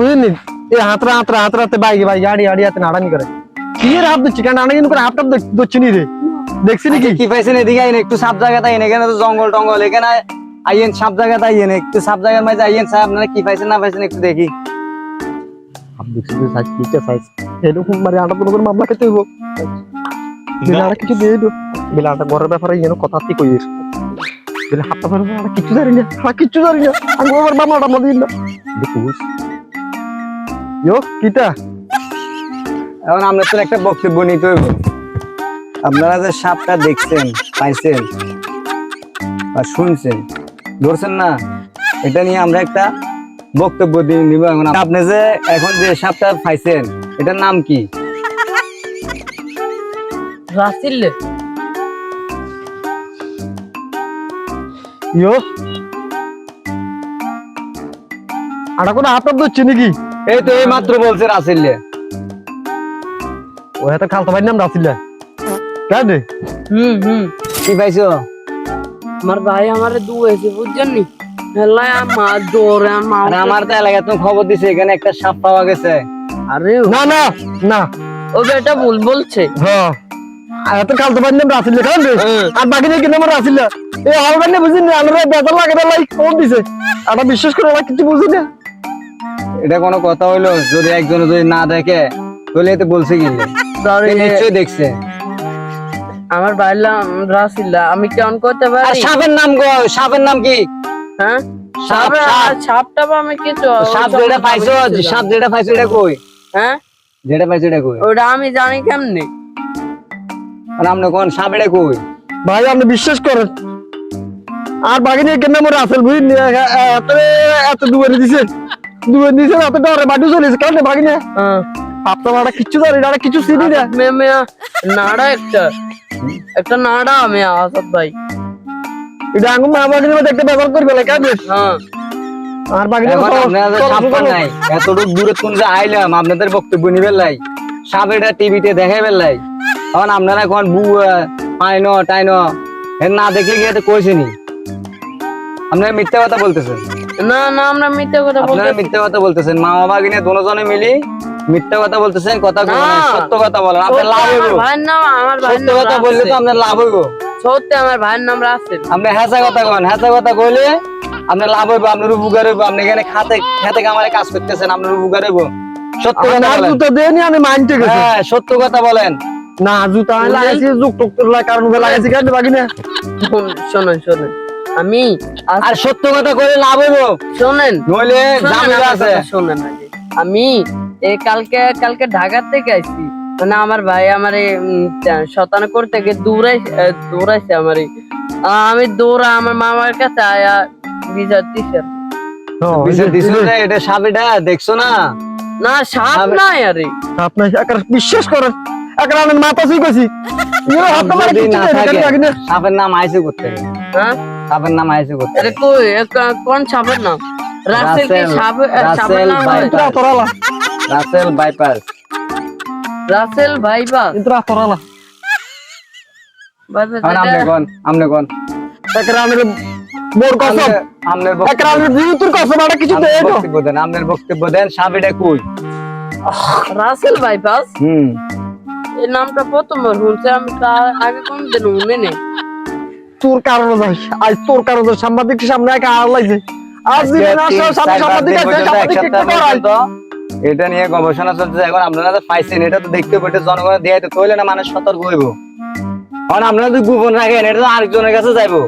বুঝিনি এই হাতরা হাতরা হাতরা হাতে বাইকে বাইকে আড়ি আড়ি হাতে নাড়ানি করে। কি এর হাত দিচ্ছি কেন কিন্তু করে হাতটা ধরছি নি রে? দেখছি নাকি কি? পাইছেন এদিকে আইন একটু সাপ জায়গা তাই এখানে তো জঙ্গল টঙ্গল এখানে আইয়েন সাপ জায়গা তাই একটু সাপ জায়গার মাঝে আইয়েন সাহেব আপনারা কি পাইছেন না পাইছেন একটু দেখি। এরকম মানে আটা কোনো করে মামলা খেতে হইব। আর কিছু দিয়ে দিও। বিলা আটা ঘরের ব্যাপারে যেন কথা তুই কইস বিলা হাতটা ধরে আর কিছু জানি না আর কিছু জানি না। আমি আমার মামলাটা মধ্যে দিন না। কিটা? এখন আমরা তো একটা বক্তব্য নিতে হইব। আপনারা যে সাপটা দেখছেন পাইছেন বা শুনছেন ধরছেন না এটা নিয়ে আমরা একটা বক্তব্য দিয়ে নিব এখন। আপনি যে এখন যে সাপটা পাইছেন এটার নাম কি? রাসিল। ইয়ো। আটা কোনো ধরছি নাকি? এই তো এই মাত্র বলছে রাসেল্লে ও খালতো নাম রাসিল্লা কেন হুম হুম। কি পাইছো? আমার ভাই আমারে দুয়েছে বুঝছেন নি? আমার তো এলাকায় তুমি খবর দিছে এখানে একটা সাপ পাওয়া গেছে। আরে না না না। ও বেটা ভুল বলছে। হ্যাঁ। তো আর বাকি নেই কিন্তু আমার এই বুঝিনি লাইক কোন দিছে। বিশ্বাস করে ওরা কিছু বুঝি না এটা কোনো কথা হইল? যদি একজন যদি না দেখে তাহলে এতে বলছে কি? নিশ্চয়ই দেখছে। আমার ভাই রাসিল্লা আমি কেমন করতে আর পারি সাপের নাম গো সাপের নাম কি? হ্যাঁ? সাপ, সাপ। সাপ। সাপটা বা আমি কিছু সাপ যেটা পাইছো সাপ যেটা পাইছো এটা কই? হ্যাঁ? যেটা পাইছো এটা কই? ওটা আমি জানি কেমনে। আর আপনি কোন সাপ এটা কই? ভাই আপনি বিশ্বাস করেন? আর বাকি নিয়ে কেন আমার রাসেল বুঝিনি এত এত দুয়ারে দিছে? দুয়ারে দিছে এত ডরে বাড়ি চলেছে কেন রে বাকি নিয়ে আপনার আটা কিচ্ছু জানি না আটা কিচ্ছু না মে মে নাড়া একটা। একটা নাড়া আমি আসাদ ভাই। এটা আঙুল মা বাকি নিয়ে দেখতে ব্যবহার করবে না কেন হ্যাঁ। আর বাকি নিয়ে আপনাদের সব- সাপ পান নাই। এতটুকু দূরে কোন যে আইলাম আপনাদের বক্তব্য লাই। সাপ এটা টিভিতে দেখাইবেন লাই। এখন আপনারা এখন বু পাইন টাইন এর না দেখলে গিয়ে কইছেনি আপনারা মিথ্যা কথা বলতেছেন। না না আমরা মিথ্যে কথা বলতে আপনারা মিথ্যা কথা বলতেছেন মা বাবা কিনে দুজনে মিলি মিথ্যা কথা বলতেছেন কথা না, না। সত্য কথা বলেন আপনার লাভ আমার হইব ভাইয়ের নাম আমার ভাইয়ের সত্য নাম কথা বললে তো। আপনার লাভ হইব। সত্যি আমার ভাইয়ের নাম রাসেল। আপনি হেসা কথা কন হেসা কথা কইলে আপনার লাভ হইব আপনার উপকার হইব আপনি এখানে খাতে খেতে কামারে কাজ করতেছেন আপনার উপকার হইব। সত্য কথা বলেন। জুতো দেয়নি আমি মানতে গেছি। হ্যাঁ সত্য কথা বলেন। না জুতা লাগাইছি যুগ টুক তোর লাগা- কারণ লাগাইছি কেন বাকি শোন- শোনেন শোনেন। আমি আর সত্য কথা কইলে লাভ হইব। শোনেন নইলে ঝামেলা আছে। শোনেন আমি এই কালকে কালকে ঢাকা থেকে আইছি। মানে আমার ভাই আমার শতান করতে গিয়ে দৌড়াই দৌড়াইছে আমার আমি দৌড়া আমার মামার কাছে আয়া বিচার দিছে। বিচার দিছিল যে এটা সাপ দেখছ না? না সাপ আমি- নাই আরে। বিশ্বাস মাথা ইয়ে হাত মারে? সাপের নাম আইসে করতে হ্যাঁ? সাপের নাম আইসে করতে আরে কই কোন সাপের নাম? রাসেল কি সাপ সাপের নাম? বাইপাস। ইন্দ্রা তরালা রাসেল বাইপাস রাসেল ভাইবা ইন্দ্রা তরালা বাজে এখন আপনি কোন আপনি কোন একার আমি মোর কসম। আপনার একার আমি জিউতুর কসম আটা কিছু দেয় না বক্তব্য দেন আপনার বক্তব্য দেন সাপ এটা কই? রাসেল বাইপাস হুম। এই নামটা প্রথমবার শুনছি আমি তার আগে কোনদিন শুনি নেই তোর কারণে যাই আজ তোর কারণে সাংবাদিক সামনে একা আর লাগছে আজ দিন সামনে সাংবাদিক আছে সাংবাদিক করাই এটা নিয়ে গবেষণা চলছে এখন আপনারা তো পাইছেন এটা তো দেখতে পেটে জনগণের দিয়ে তো তৈলে না মানুষ সতর্ক হইব। কারণ আপনারা যদি গোপন রাখেন এটা তো আরেকজনের কাছে যাইবো।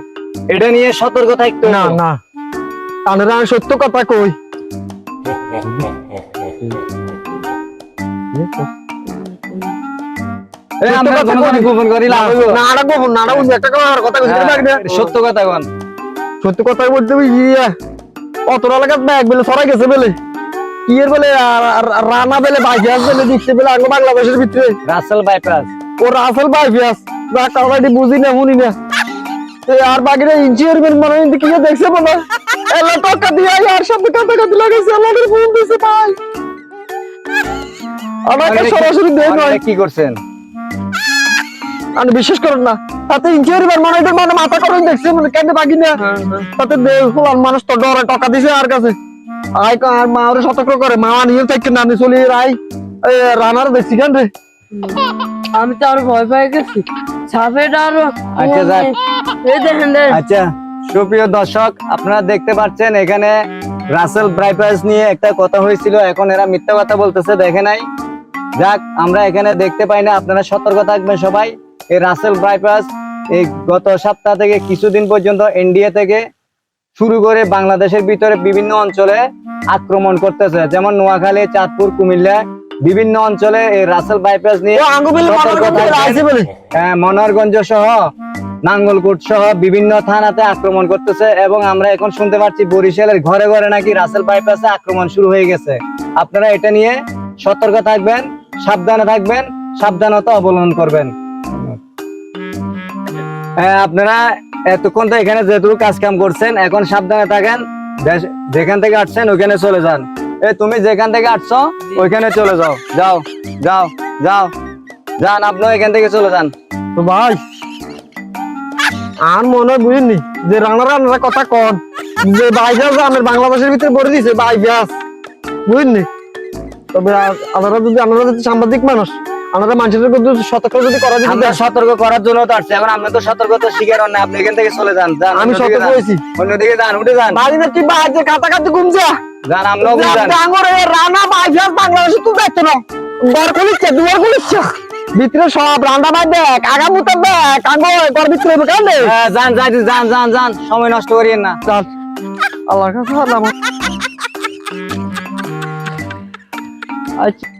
এটা নিয়ে সতর্ক থাকতে না না। তাহলে আমি সত্য কথা কই। গোপন করি লাভ না আড়া গোবন না আড়া বুঝি একটা কথা আর কথা কইছি বাকি না। সত্য কথা কোন। সত্য কথা বলতে হবে অতটা ব্যাগ বেলে সরাই গেছে বেলে। কি এর বেলে আর- আর- আর রানা বেলে বাইফিয়াস বেলে দিচ্ছে বেলে আঙ্গ বাংলাদেশের ভিতরে। Russell viper. ও রাসেল বাইফিয়াস যা কারণে বুঝি না শুনি না। আর বাকিরা ইঞ্জিনিয়ার মনে হয় কি দেখছে বলো এলা টাকা দিয়ে আর সব কাটা কাটি লাগাইছে আল্লাহর ফোন দিছে ভাই। আমাকে সরাসরি দেয় নয় কি করছেন? আমি বিশ্বাস করেন না। তাতে ইঞ্জিনিয়ার মনে হয় মানে মাথা করে দেখছে মানে কেন বাকি না তাতে দেহ মানুষ তো ডরে টাকা দিছে আর কাছে। আই কা আর মা ওরে সতর্ক করে মা নিয়ে থাকি না নি চলি রাই। এ রানার দেখছি কেন রে? আমি তো আরও ভয় পেয়ে গেছি। সাপেটা আরও আচ্ছা, যাক। এই দেখেন দেখেন। আচ্ছা সুপ্রিয় দর্শক আপনারা দেখতে পাচ্ছেন এখানে রাসেল ব্রাইপাস নিয়ে একটা কথা হয়েছিল এখন এরা মিথ্যা কথা বলতেছে দেখে নাই। যাক আমরা এখানে দেখতে পাই না আপনারা সতর্ক থাকবেন সবাই। এই রাসেল ব্রাইপাস এই গত সপ্তাহ থেকে কিছুদিন পর্যন্ত ইন্ডিয়া থেকে শুরু করে বাংলাদেশের ভিতরে বিভিন্ন অঞ্চলে আক্রমণ করতেছে। যেমন নোয়াখালী চাঁদপুর কুমিল্লা বিভিন্ন অঞ্চলে এই রাসেল বাইপাস নিয়ে বলে। হ্যাঁ, মনোহরগঞ্জ সহ নাঙ্গলকোট সহ বিভিন্ন থানাতে আক্রমণ করতেছে এবং আমরা এখন শুনতে পাচ্ছি বরিশালের ঘরে ঘরে নাকি রাসেল বাইপাসে আক্রমণ শুরু হয়ে গেছে। আপনারা এটা নিয়ে সতর্ক থাকবেন সাবধানে থাকবেন সাবধানতা অবলম্বন করবেন। আপনারা এতক্ষণ তো এখানে যেহেতু কাজ কাম করছেন, এখন সাবধানে থাকেন। যেখান থেকে আসছেন ওখানে চলে যান। এ, তুমি যেখান থেকে আসছো, ওইখানে চলে যাও। যাও যাও যাও। যান, আপনিও এখান থেকে চলে যান। তো ভাই, আর মনে হয় বুঝিনি যে রান্না রান্নার কথা কন, যে বাইগাস আমের বাংলাদেশের ভিতরে দিছে বাইগাস বুঝিনি? তবে আপনারা যদি আপনারা যদি সাংবাদিক মানুষ আপনারা মানুষের সতর্ক যদি করা আমরা সতর্ক করার জন্য তো আসছি এখন আপনি তো সতর্কতা শিকার না আপনি এখান থেকে চলে যান যান আমি সতর্ক হয়েছি। অন্যদিকে যান উঠে যান। বাড়িতে কি কাটাকাটি ঘুমছে যান আমরাও যান ডাঙর এ রান্না বাংলাদেশে না। খুলিচ্ছে দুয়ার ভিতরে সব রান্না বাই দেখ আগামুতে দেখ আঙ্গ ঘর ভিতরে কেন হ্যাঁ, যান যান যান যান যান সময় নষ্ট করিয়েন না। চাল আল্লাহর কাছে আল্লাহ। আচ্ছা।